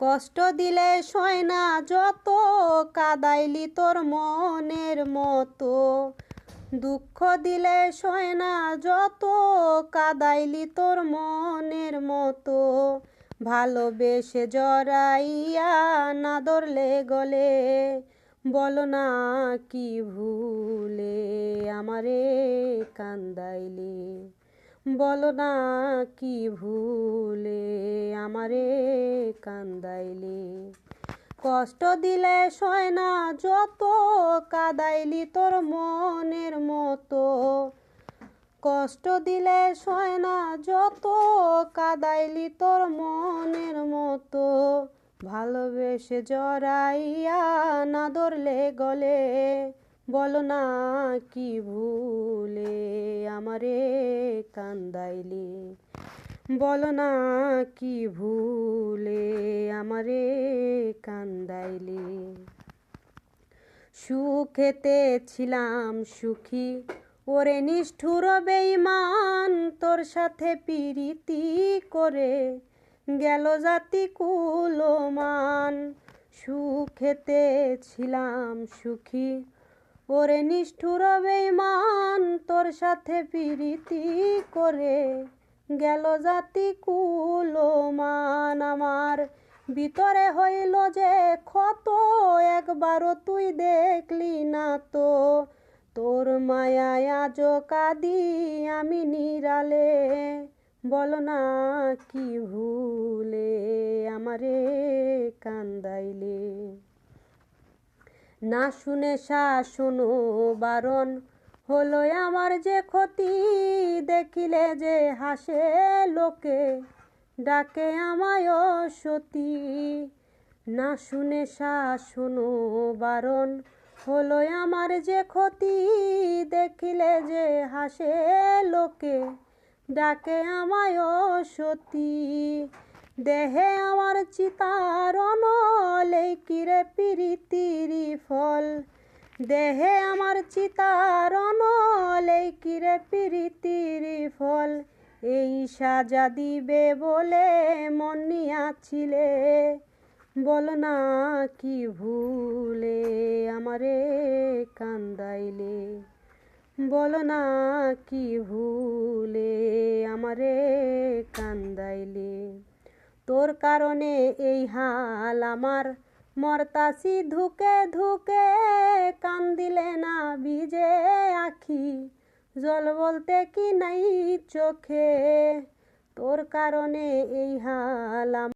কষ্ট দিলে সয় না যত, কাদাইলি তোর মনের মতো। দুঃখ দিলে সয় না যত, কাদাইলি তোর মনের মতো। ভালোবেসে জড়াইয়া না ধরলে গলে, বলো না কি ভুলে আমারে কান্দাইলে। বলো না কি ভুলে আমারে কান্দাইলে। কষ্ট দিলে সয় না যত, কাদাইলি তোর মনের মতো। কষ্ট দিলে সয় না যত, কাদাইলি তোর মনের মতো। ভালোবেসে জড়াইয়া না ধরলে গলে, বলো না কি ভুলে আমারে কান্দাইলে। বলো না কি ভুলে আমারে কান্দাইলে? সুখেতে ছিলাম সুখী, ওরে নিষ্ঠুর বেইমান তোর সাথে পিরিতি করে গেল জাতি কুলমান। সুখেতে ছিলাম সুখী, ওরে নিষ্ঠুর বেইমান তোর সাথে পিরিতি করে গেল জাতি কুলমান আমার। ভিতরে হইল যে ক্ষত, একবারও তুই দেখলি না তো। তোর মায়ায় আজ কাদি আমি নিরালে। বল না কি ভুলে আমারে কান্দাইলে। না শুনে শাসনো বারণ হলো আমার যে ক্ষতি, দেখিলে যে হাসে লোকে। ডাকে আমায় সতী, না শুনে শাসনো বারণ। হলো আমার যে ক্ষতি, দেখিলে যে হাসে লোকে। ডাকে আমায় সতী, দেহে আমার চিতার অনলেই কিরে পিরিতিরি ফল। দেহে আমার চিতার অনলেই কিরে পিরিতিরি ফল? এই সাজা দিবে বলে মন নিয়াছিলে বল না কি ভুলে আমারে কান্দাইলে। বল না কি ভুলে আমারে কান্দাইলে। তোর কারণে এই হাল আমার মরতাসি ধুকে ধুকে কান্দিলে না বিজে আখি। জল বলতে কি নাই চোখে? তোর কারণে এই হাল